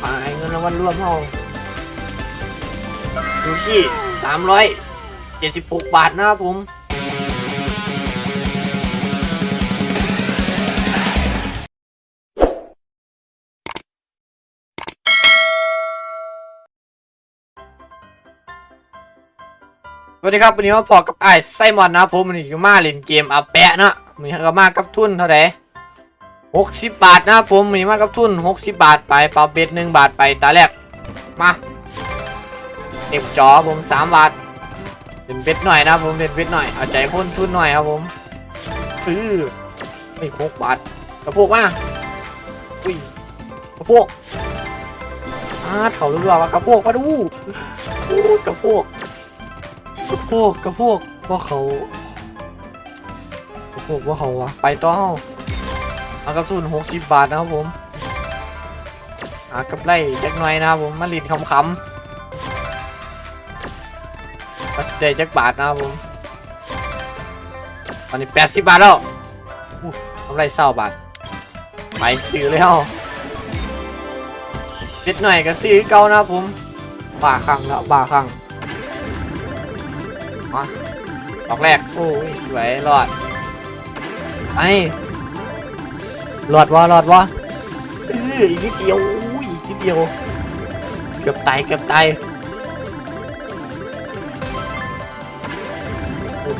ไปเงินรางวัลรวมเฮาดูชี่สามร้อยเจ็ดสิบหกบาทนะครับผมสวัสดีครับวันนี้มาพอกับไอ้ไซมอนนะผมวันนี้ก็มาเล่นเกมอาแปะนะวันนี้ก็มากับทุนเท่าไหร่ หกสิบบาทนะครับผมวันนี้มากับทุนหกสิบบาทไปเปล่าเบ็ดหนึ่งบาทไปตาแรกมาเต็มจอผมสามบาทเล่นเบ็ดหน่อยนะผมเล่นเบ็ดหน่อยเอาใจคนทุนหน่อยครับผมอือไม่หกบาทกระโพกมาอุ้ยกระโพกอ่าเถารู้ว่ากระโพกมาดูอู้กระโพกกระพวกกระพวกว่าเขากระพวกว่าเขาวะไปต่อ เฮาเอากับทุนหกสิบบาทนะครับผมหากับไรจักหน่อยนะครับผมมาลินคำคำมาสเตจักบาทนะครับผมตอนนี้แปดสิบบาทแล้วกำไรเศร้าบาทไปซื้อเลยเฮาเล็ดหน่อยก็ซื้อเก่านะครับผมบ่าครั้งแล้วบ่าครั้งมาดอกแรก โอ้ยสวยรอดไอ้ รอดวะรอดวะเอออีกนิดเดียวอุ้ยอีกนิดเดียว เกือบตายเกือบตาย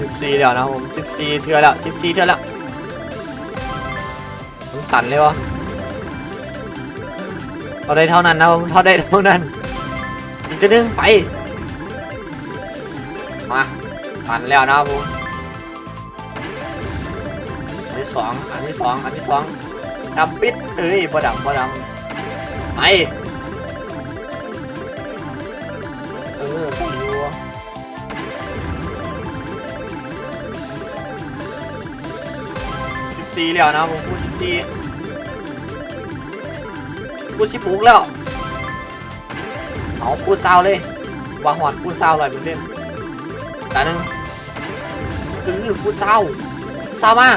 สิบสี่แล้วนะผมสิบสี่เทือแล้วสิบสี่เทือแล้วผมตันเลยวะเอาได้เท่านั้นนะผมเท่าได้เท่านั้นอีกจะนึงไป มาปันแล้วนะผมอันที่สองอันที่สองอันที่สอง ดำปิดเอ้ยบ่ดำบ่ดำไปเออไปอยู่สิบสี่แล้วนะผมพูดสิบสี่พูดสิบหกแล้วเอาพูดเศร้าเลยวางหอดพูดเศร้าร้อยเปอร์เซ็นต์ตาหนึ่งเออพูดเศร้าเศร้ามา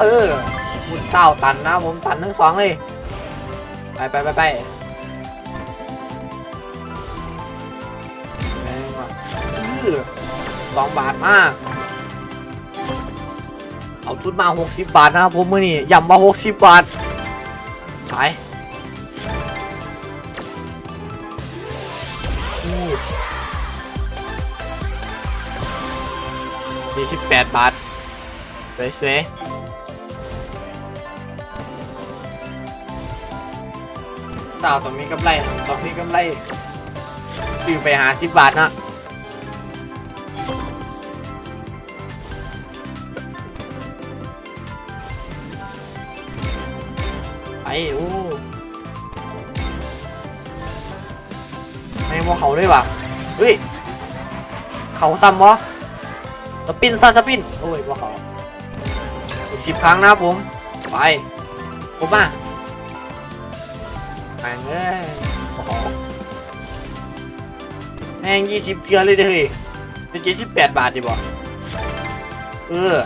เออ พูดเศร้าตันนะผมตันทั้งสองเลย ไปไปไปไปแรงว่ะเออสองบาทมาก เอาทุนมาหกสิบบาทนะครับผมมือนี่ย่ำมาหกสิบบาทไปอู้สี่สิบแปดบาทสวยๆ สาวตรงนี้กำไรตรงนี้กำไรดื่ไปหาสิบบาทนะไปโอ้ไม่ว่าเขาด้วยวะเฮ้ย เขาซ้ำวะสปินซาสปิน โอ้ยว่าเขาอีกสิบครั้งนะผม ไปผมมา แม่งเอ้ยโอ้โหแม่งยี่สิบเทือเลยเด้อเฮ้ยเป็นเจ็ดสิบแปดบาทดิบ่เออ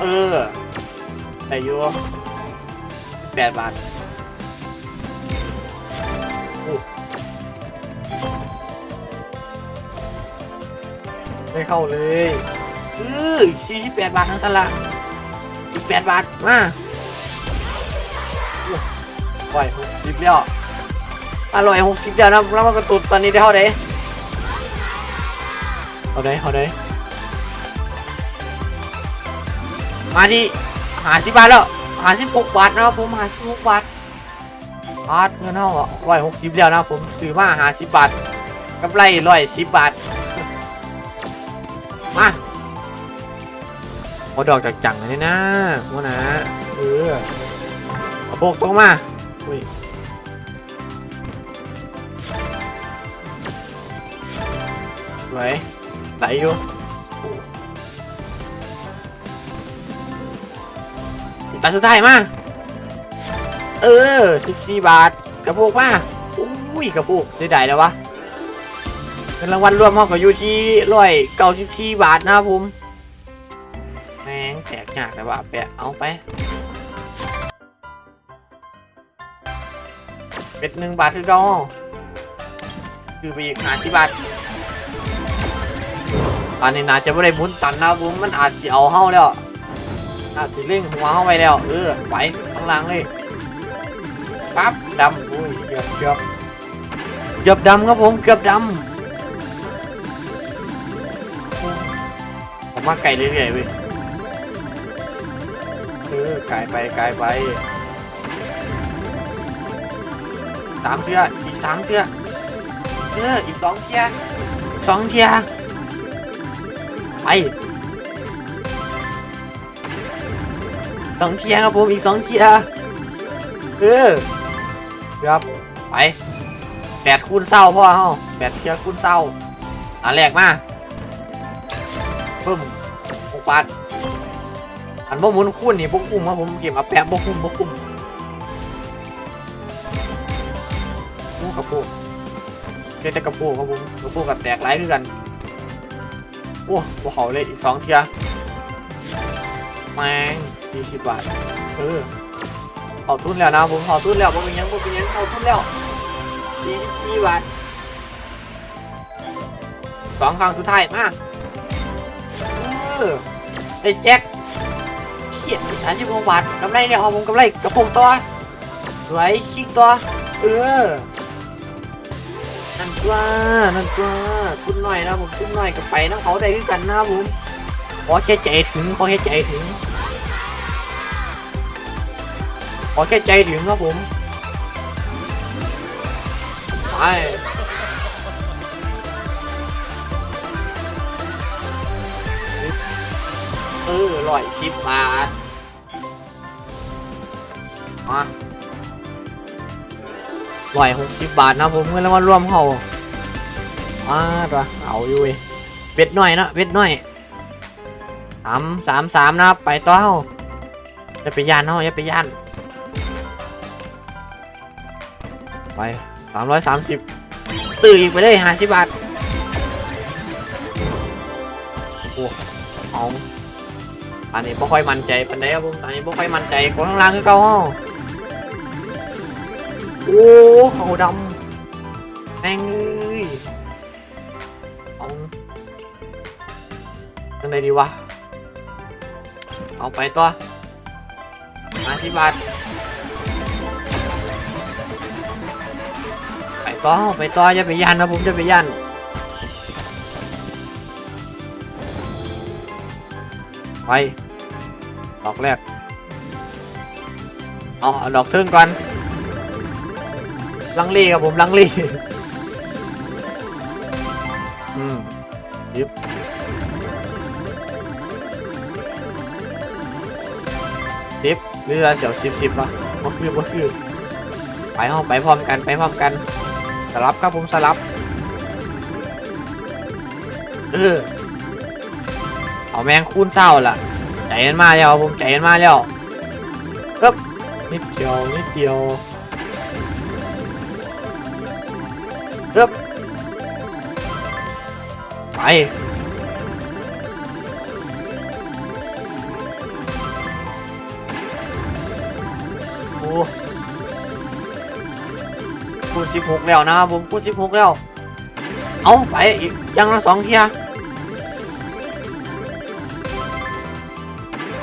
เออแต่ยูแปดบาทไม่เข้าเลยเออสี่สิบแปดบาททั้งสละอีกแปดบาท มา ปล่อยหกสิบแล้วอร่อยหกสิบแล้วนะแล้วมันกระตุดตอนนี้ได้เท่าไหร่เอาได้เอาได้มาที่หาสิบบาทแล้วหาสิบหกบาทนะครับผมหาสิบหกบาทบาทเงินเท่าร้อยหกสิบแล้วนะผมซื้อมาหาสิบบาทกำไรร้อยสิบบาทมาโอดอกจากจังเลยนะโมนะเออเอาพวกตรงมา อุ้ยสวไหลอยู่ตาสุดท้ายมาเออสิบสี่บาทกระโปงมาอุ้ยกระโปงเสียดายแล้ววะเงินรางวัลรวมห้องก็อยู่ที่ร้อยเก้าสิบสี่บาทนะครับผมแม่งแตกหนักเลยว่ะแปะเอาไป เป็ดหนึ่งบาทคือเก่าคือไปอีกห้าสิบบาทตอนนี้นาจะไม่ได้หมุนตันนะผมมันอาจจะเอาเฮาแล้วอาจจะเร่งหัวเฮาไปแล้ว เออไปข้างหล่างเลยปั๊บดำอุ้ยเกือบเกือบเกือบดำครับผมเกือบดำผมมาไกลเรื่อยๆเว้ยเออไกลไปไกลไป สามเทืออีกสามเทือเอออีกสองเทียสองเทียไปสองเทียครับผมอีกสองเทียเออครับไปแปดคูณเศร้าพ่อเฮาแปดเทียคูณเศร้าอันแรกมาเพิ่มหกบาทอันบ่หมุนคูณนี่บ่คุ้มครับผมเก็บมาแปะบ่คุ้มบ่คุ้ม เจ๊แต่กระโปงครับผมกระปงกับแตกหลายคือกัน โอ้พวกเขาเลยอีกสองเทียแมงสี่สิบบาท เออเอาทุนแล้วนะผมเอาทุนแล้วผมเป็นยังผมเป็นยังเอาทุนแล้วสี่สิบสี่บาทสองครั้งสุดท้ายมาเออไอ้แจ็คเขียดสามสิบหกบาทกำไรเนี่ยเอาผมกำไรกระโปงตัวสวยชิกตัว เออ นั่นตัวนั่นตัวทุนหน่อยนะผมทุนหน่อยกับไปน้ำเขาได้ด้วยกันนะผมขอแค่ใจถึงขอแค่ใจถึงขอแค่ใจถึงครับผมไปเออร้อยสิบบาทมา ร้อยหกสิบบาทนะผมเงินรางวัลรวมเขาอ่าตัวเอาอยู่เว้ยเวทหน่อยนะเวทหน่อยสามสามสามนะครับไปต่อเฮาอย่าไปย่านเฮาอย่าไปย่านไปสามร้อยสามสิบตื่นอีกไปเลยห้าสิบบาทโอ้เอาอันนี้ไม่ค่อยมั่นใจปันไดครับผมตอนนี้ไม่ค่อยมั่นใจกดข้างล่างคือเก่าเฮา โอ้เขาดำแม่งเอ้ยเอาจังไดดีวะ เอาไปตัวมาสิบบาทไปต่อไปต่ออย่าไปยันนะผมจะไปยันไปดอกแรก เอาเอดอกเทิงก่อน ลังเลครับผมลังเลอืมยิบสิบเรือเสียวสิบสิบวะบ่คือบ่คือ ไปห้องไปพร้อมกันไปพร้อมกัน สลับครับผมสลับ เออ เอาแมงคูนเศร้าล่ะ ใจมันมาแล้วผมใจมันมาแล้วปึ๊บนิดเดียวนิดเดียว ปึ๊บไปโอ้คูณสิบหกแล้วนะครับผมคูณสิบหกแล้ว เอาไปอีกยังละสองเทีย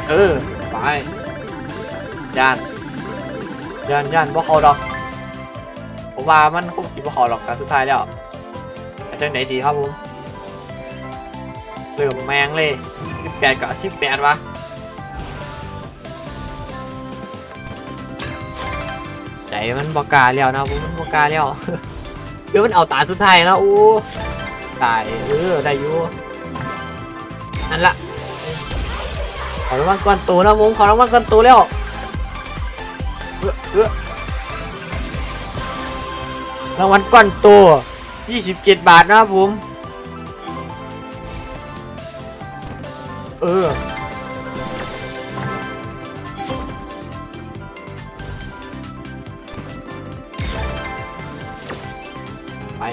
เออ ไปย่านย่านย่านบ่เขาดอก ว่ามันคงสิบขาหรอกแต่สุดท้ายแล้วอาจจะไหนดีครับผมเริ่มแมงเลย18กับ18วะใจมันบกาแล้วนะผมมันบกาแล้วเดี๋ยวมันเอาตาสุดท้ายนะอู้ตายเออได้อยู่นั่นละขอรางวัลก้อนโตนะผมขอรางวัลก้อนโตแล้วเออเออ รางวัลก้อนโต 27 บาทนะครับผม เออ ไป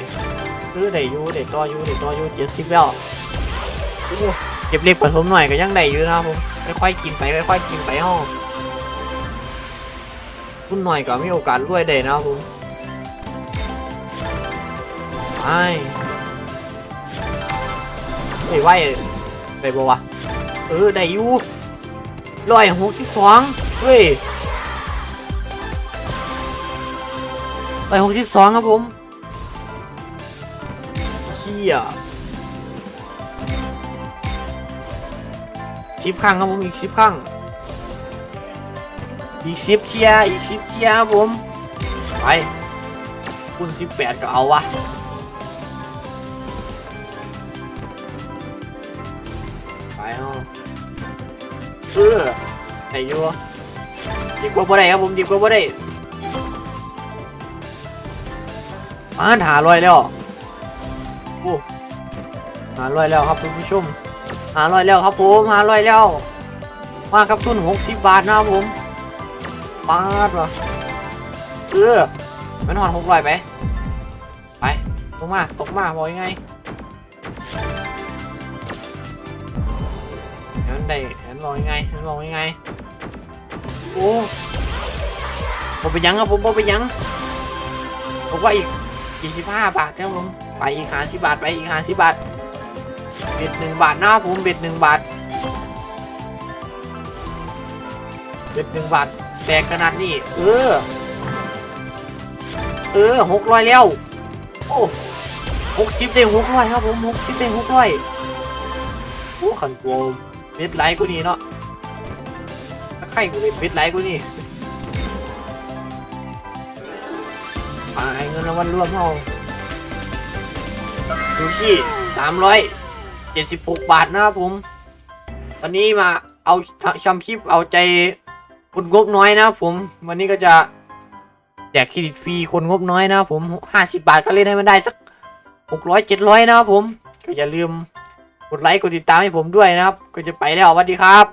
เออได้อยู่ได้ต่อยูได้ต่อยู่70แล้วเก็บเล็กผสมหน่อยก็ยังได้อยู่นะครับผมค่อยๆกินไปค่อยๆกินไปห้องคุณหน่อยก็มีโอกาสรวยได้นะครับผม ไอ้เฮ้ยไหวได้บ่วะเออได้อยู่ร้อยหกสิบสองเฮ้ยร้อยหกสิบสองครับผมเชี่ยสิบครั้งครับผมอีกสิบครั้งอีกสิบเทียอีกสิบเทียครับผมไปคูณสิบแปดก็เอาวะ ออไหนอยู่ดีกว่าบ่ได้ครับผมดีกว่าบ่ได้มาหาลอยแล้วโอ้หาลอยแล้วครับคุณผู้ชมหาลอยแล้วครับผมหาลอยแล้วมากับทุน60บาทนะครับผมปาดวะเออไม่นอนหกร้อยไปไปตกมาตกมาบอกยังไง ได้เห็นมองยังไงเห็นมองยังไงโอ้ผมไปยังครับผมผมไปยังผมว่าอีกอีกสิบห้าบาทครับผมไปอีกห้าสิบบาทไปอีกห้าสิบบาทเบ็ดหนึ่งบาทนะครับผมเบ็ดหนึ่งบาทเบ็ดหนึ่งบาทแตกขนาดนี้เออ เออหกร้อยแล้วโอ้หกสิบได้หกร้อยครับผมหกสิบได้หกร้อยโอ้ขันโกม เบ็ดไลท์กูนี่เนาะใครกูเบ็ดไลท์กูนี่ไปเงินรางวัลรวมเราดูชี่สามร้อยเจ็ดสิบหกบาทนะครับผม วันนี้มาเอาชำคลิปเอาใจคนงบน้อยนะครับผม วันนี้ก็จะแจกเครดิตฟรีคนงบน้อยนะครับผมห้าสิบบาทก็เล่นให้มันได้สักหกร้อยเจ็ดร้อยนะครับผม ก็อย่าลืม กดไลค์กดติดตามให้ผมด้วยนะครับ ก็จะไปแล้วสวัสดีครับ